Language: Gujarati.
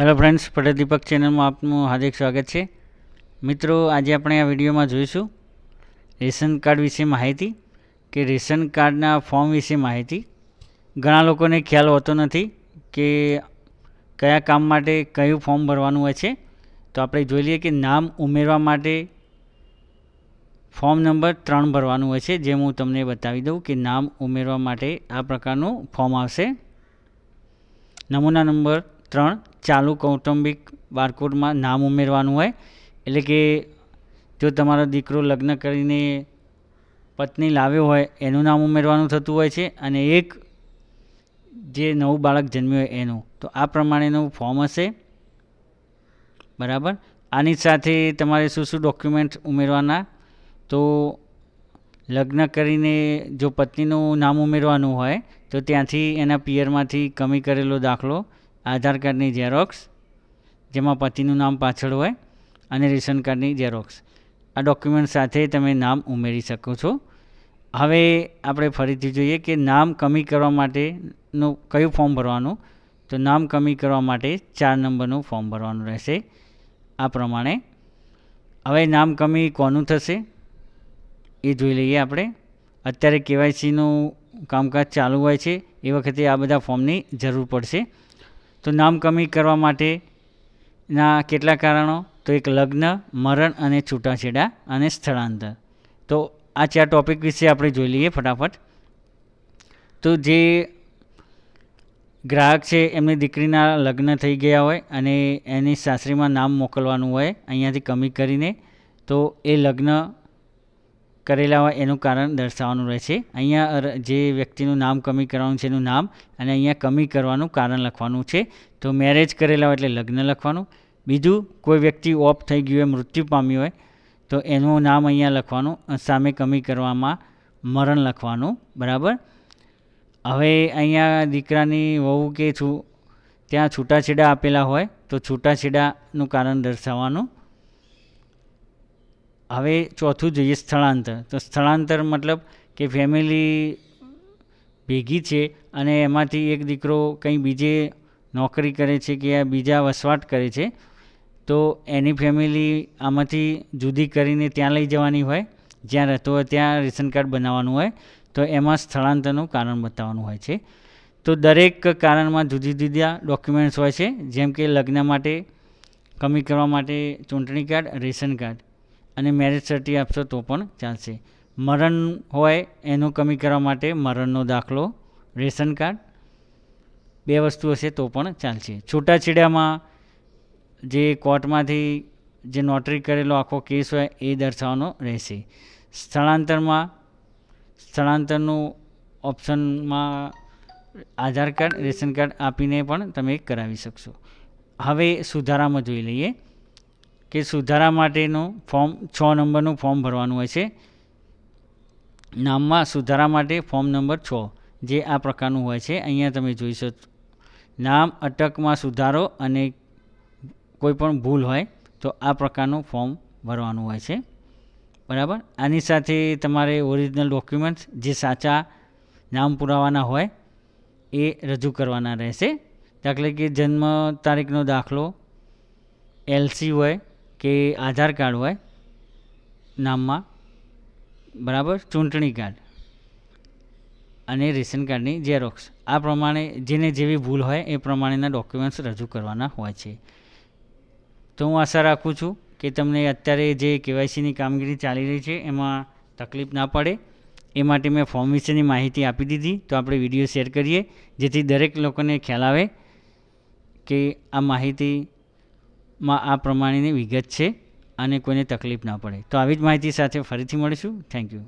હેલો ફ્રેન્ડ્સ પટેલ ચેનલમાં આપનું હાર્દિક સ્વાગત છે. મિત્રો, આજે આપણે આ વિડીયોમાં જોઈશું રેશન કાર્ડ વિશે માહિતી કે રેશન કાર્ડના ફોર્મ વિશે માહિતી. ઘણા લોકોને ખ્યાલ હોતો નથી કે કયા કામ માટે કયું ફોર્મ ભરવાનું હોય છે. તો આપણે જોઈ લઈએ કે નામ ઉમેરવા માટે ફોર્મ નંબર ત્રણ ભરવાનું હોય છે. જે હું તમને બતાવી દઉં કે નામ ઉમેરવા માટે આ પ્રકારનું ફોર્મ આવશે. નમૂના નંબર ત્રણ ચાલુ કૌટુંબિક બારકોડમાં નામ ઉમેરવાનું હોય. એટલે કે જો તમારો દીકરો લગ્ન કરીને પત્ની લાવ્યો હોય, એનું નામ ઉમેરવાનું થતું હોય છે અને એક જે નવું બાળક જન્મ્યું હોય એનું. તો આ પ્રમાણેનું ફોર્મ હશે. બરાબર? આની સાથે તમારે શું શું ડોક્યુમેન્ટ ઉમેરવાના? તો લગ્ન કરીને જો પત્નીનું નામ ઉમેરવાનું હોય, તો ત્યાંથી એના પિયરમાંથી કમી કરેલો દાખલો આધાર કાર્ડની ઝેરોક્સ જેમાં પતિનું નામ પાછળ હોય, અને રેશન કાર્ડની ઝેરોક્સ આ ડોક્યુમેન્ટ સાથે તમે નામ ઉમેરી શકો છો. હવે આપણે ફરીથી જોઈએ કે નામ કમી કરવા માટેનું કયું ફોર્મ ભરવાનું? તો નામ કમી કરવા માટે ચાર નંબરનું ફોર્મ ભરવાનું રહેશે. આ પ્રમાણે. હવે નામ કમી કોનું થશે? એ જોઈ લઈએ આપણે. અત્યારે કેવાયસીનું કામકાજ ચાલુ હોય છે. એ વખતે આ બધા ફોર્મની જરૂર પડશે. તો નામ કમી કરવા માટેના કેટલા કારણો? તો એક લગ્ન, મરણ અને છૂટાછેડા અને સ્થળાંતર. તો આ ચાર ટોપિક વિશે આપણે જોઈ લઈએ ફટાફટ. તો જે ગ્રાહક છે, એમની દીકરીના લગ્ન થઈ ગયા હોય અને એની સાસરીમાં નામ મોકલવાનું હોય, અહીંયાથી કમી કરીને, તો એ લગ્ન કરેલા હોય એનું કારણ દર્શાવવાનું રહેશે અહીંયા જે વ્યક્તિનું નામ કમી કરવાનું છે એનું નામ અને અહીંયા કમી કરવાનું કારણ લખવાનું છે. તો મેરેજ કરેલા હોય એટલે લગ્ન લખવાનું. બીજું, કોઈ વ્યક્તિ ઓફ થઈ ગયું હોય, મૃત્યુ પામ્યું હોય, તો એનું નામ અહીંયા લખવાનું સામે કમી કરવામાં મરણ લખવાનું. બરાબર? હવે અહીંયા દીકરાની વહુ કે છું, ત્યાં છૂટાછેડા આપેલા હોય, તો છૂટાછેડાનું કારણ દર્શાવવાનું. હવે ચોથું જોઈએ સ્થળાંતર. તો સ્થળાંતર મતલબ કે ફેમિલી ભેગી છે અને એમાંથી એક દીકરો કંઈ બીજે નોકરી કરે છે કે બીજા વસવાટ કરે છે, તો એની ફેમિલી આમાંથી જુદી કરીને ત્યાં લઈ જવાની હોય, જ્યાં રહેતો હોય ત્યાં રેશન કાર્ડ બનાવવાનું હોય, તો એમાં સ્થળાંતરનું કારણ બતાવવાનું હોય છે. તો દરેક કારણમાં જુદી જુદા ડોક્યુમેન્ટ્સ હોય છે, જેમ કે લગ્ન માટે, કમી કરવા માટે ચૂંટણી કાર્ડ, રેશન કાર્ડ. અને મેરેજ સર્ટી આપશો તો પણ ચાલશે મરણ હોય એનું કમી કરવા માટે મરણનો દાખલો, રેશન કાર્ડ, બે વસ્તુ હશે તો પણ ચાલશે છૂટાછેડામાં જે કોર્ટમાંથી જે નોટરી કરેલો આખો કેસ હોય એ દર્શાવવાનો રહેશે. સ્થળાંતરમાં, સ્થળાંતરનું ઓપ્શનમાં આધાર કાર્ડ, રેશન કાર્ડ આપીને પણ તમે કરાવી શકશો. હવે સુધારામાં જોઈ લઈએ. કે સુધારા માટેનું ફોર્મ, છ નંબરનું ફોર્મ ભરવાનું હોય છે. નામમાં સુધારા માટે ફોર્મ નંબર છ, જે આ પ્રકારનું હોય છે. અહીંયા તમે જોઈ શકો નામ, અટકમાં સુધારો અને કોઈ પણ ભૂલ હોય તો આ પ્રકારનું ફોર્મ ભરવાનું હોય છે. બરાબર? આની સાથે તમારે ઓરિજિનલ ડોક્યુમેન્ટ્સ જે સાચા નામ પુરાવાના હોય એ રજૂ કરવાના રહેશે. દાખલા કે જન્મ તારીખનો દાખલો, એલસી હોય કે આધાર કાર્ડ હોય, નામમાં, બરાબર? ચૂંટણી કાર્ડ અને રેશન કાર્ડની ઝેરોક્ષ આ પ્રમાણે જેને જેવી ભૂલ હોય, એ પ્રમાણેના ડોક્યુમેન્ટ્સ રજૂ કરવાના હોય છે. તો હું આશા રાખું છું કે તમને અત્યારે જે કેવાયસીની કામગીરી ચાલી રહી છે, એમાં તકલીફ ના પડે. એ માટે મેં ફોર્મ વિશેની માહિતી આપી દીધી. તો આપણે વીડિયો શેર કરીએ, જેથી દરેક લોકોને ખ્યાલ આવે કે આ માહિતીમાં આ પ્રમાણેની વિગત છે અને કોઈને તકલીફ ના પડે. તો આવી જ માહિતી સાથે ફરીથી મળીશું. Thank you